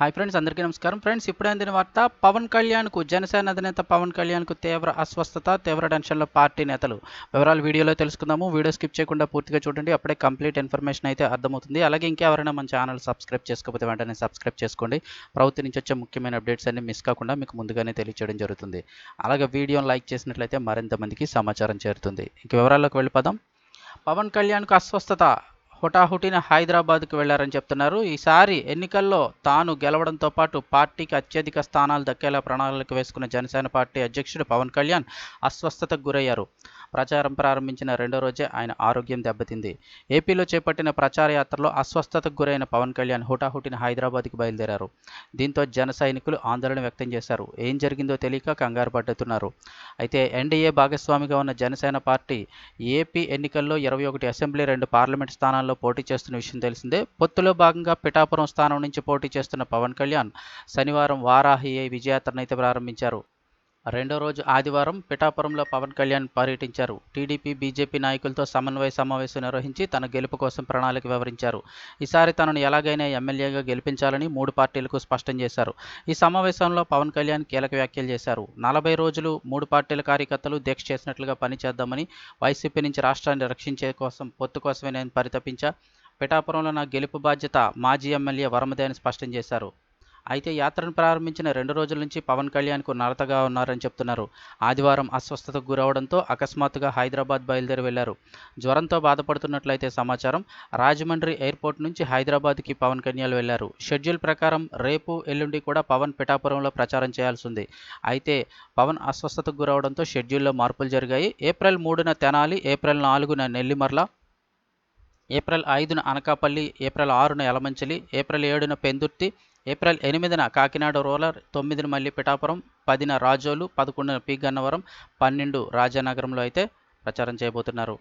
Hi friends అందరికీ నమస్కారం. Friends ఇప్పుడే అందిన వార్త పవన్ కళ్యాణ్కు జనసేన అధినేత పవన్ కళ్యాణ్కు తీవ్ర అస్వస్థత తీవ్ర టెన్షన్లో పార్టీ నేతలు. వివరాలు వీడియోలో తెలుసుకుందాము. వీడియో స్కిప్ చేయకుండా పూర్తిగా చూడండి. అప్పుడే కంప్లీట్ ఇన్ఫర్మేషన్ అయితే అర్థమవుతుంది. అలాగే ఇంకెవరైనా మన ఛానల్ సబ్స్క్రైబ్ చేసుకోకపోతే వెంటనే సబ్స్క్రైబ్ చేసుకోండి. ప్రభుత్వం నుంచి వచ్చే ముఖ్యమైన అప్డేట్స్ అన్ని మిస్ కాకుండా మీకు ముందుగానే తెలియచేయడం జరుగుతుంది. అలాగే వీడియోను లైక్ చేసినట్లయితే మరింత మందికి సమాచారం చేరుతుంది. ఇంక వివరాల్లోకి వెళ్ళిపోదాం. పవన్ కళ్యాణ్కు అస్వస్థత హుటాహుటిన హైదరాబాద్కు వెళ్ళారని చెప్తున్నారు. ఈసారి ఎన్నికల్లో తాను గెలవడంతో పాటు పార్టీకి అత్యధిక స్థానాలు దక్కేలా ప్రణాళిక వేసుకున్న జనసేన పార్టీ అధ్యక్షుడు పవన్ కళ్యాణ్ అస్వస్థతకు గురయ్యారు. ప్రచారం ప్రారంభించిన రెండో రోజే ఆయన ఆరోగ్యం దెబ్బతింది. ఏపీలో చేపట్టిన ప్రచార యాత్రలో అస్వస్థతకు గురైన పవన్ కళ్యాణ్ హుటాహుటిన హైదరాబాద్కి బయలుదేరారు. దీంతో జన సైనికులు ఆందోళన వ్యక్తం చేశారు. ఏం జరిగిందో తెలియక కంగారు పడ్డుతున్నారు అయితే ఎన్డీఏ భాగస్వామిగా ఉన్న జనసేన పార్టీ ఏపీ ఎన్నికల్లో ఇరవై ఒకటి అసెంబ్లీ రెండు పార్లమెంట్ స్థానాల్లో పోటీ చేస్తున్న విషయం తెలిసిందే. పొత్తులో భాగంగా పిఠాపురం స్థానం నుంచి పోటీ చేస్తున్న పవన్ కళ్యాణ్ శనివారం వారాహి విజయాత్రను అయితే ప్రారంభించారు. రెండో రోజు ఆదివారం పిఠాపురంలో పవన్ కళ్యాణ్ పర్యటించారు. టీడీపీ బీజేపీ నాయకులతో సమన్వయ సమావేశం నిర్వహించి తన గెలుపు కోసం ప్రణాళిక వివరించారు. ఈసారి తనను ఎలాగైనా ఎమ్మెల్యేగా గెలిపించాలని మూడు పార్టీలకు స్పష్టం చేశారు. ఈ సమావేశంలో పవన్ కళ్యాణ్ కీలక వ్యాఖ్యలు చేశారు. నలభై రోజులు మూడు పార్టీల కార్యకర్తలు దీక్ష చేసినట్లుగా పనిచేద్దామని వైసీపీ నుంచి రాష్ట్రాన్ని రక్షించే కోసం పొత్తు కోసమే నేను పరితపించా. పిఠాపురంలో నా గెలుపు బాధ్యత మాజీ ఎమ్మెల్యే వరమదే అని స్పష్టం చేశారు. అయితే యాత్రను ప్రారంభించిన రెండు రోజుల నుంచి పవన్ కళ్యాణ్కు నరతగా ఉన్నారని చెప్తున్నారు. ఆదివారం అస్వస్థతకు గురవడంతో అకస్మాత్తుగా హైదరాబాద్ బయలుదేరి వెళ్ళారు. జ్వరంతో బాధపడుతున్నట్లయితే సమాచారం రాజమండ్రి ఎయిర్పోర్ట్ నుంచి హైదరాబాద్కి పవన్ కళ్యాణ్ వెళ్ళారు. షెడ్యూల్ ప్రకారం రేపు ఎల్లుండి కూడా పవన్ పిఠాపురంలో ప్రచారం చేయాల్సి ఉంది. అయితే పవన్ అస్వస్థతకు గురవడంతో షెడ్యూల్లో మార్పులు జరిగాయి. ఏప్రిల్ మూడున తెనాలి ఏప్రిల్ నాలుగున నెల్లిమర్ల ఏప్రిల్ ఐదున అనకాపల్లి ఏప్రిల్ ఆరున యలమంచిలి ఏప్రిల్ ఏడున పెందుర్తి ఏప్రిల్ ఎనిమిదిన కాకినాడ రూరల్ తొమ్మిదిన మళ్ళీ పిఠాపురం పదిన రాజోలు పదకొండున పి గన్నవరం పన్నెండు రాజానగరంలో అయితే ప్రచారం చేయబోతున్నారు.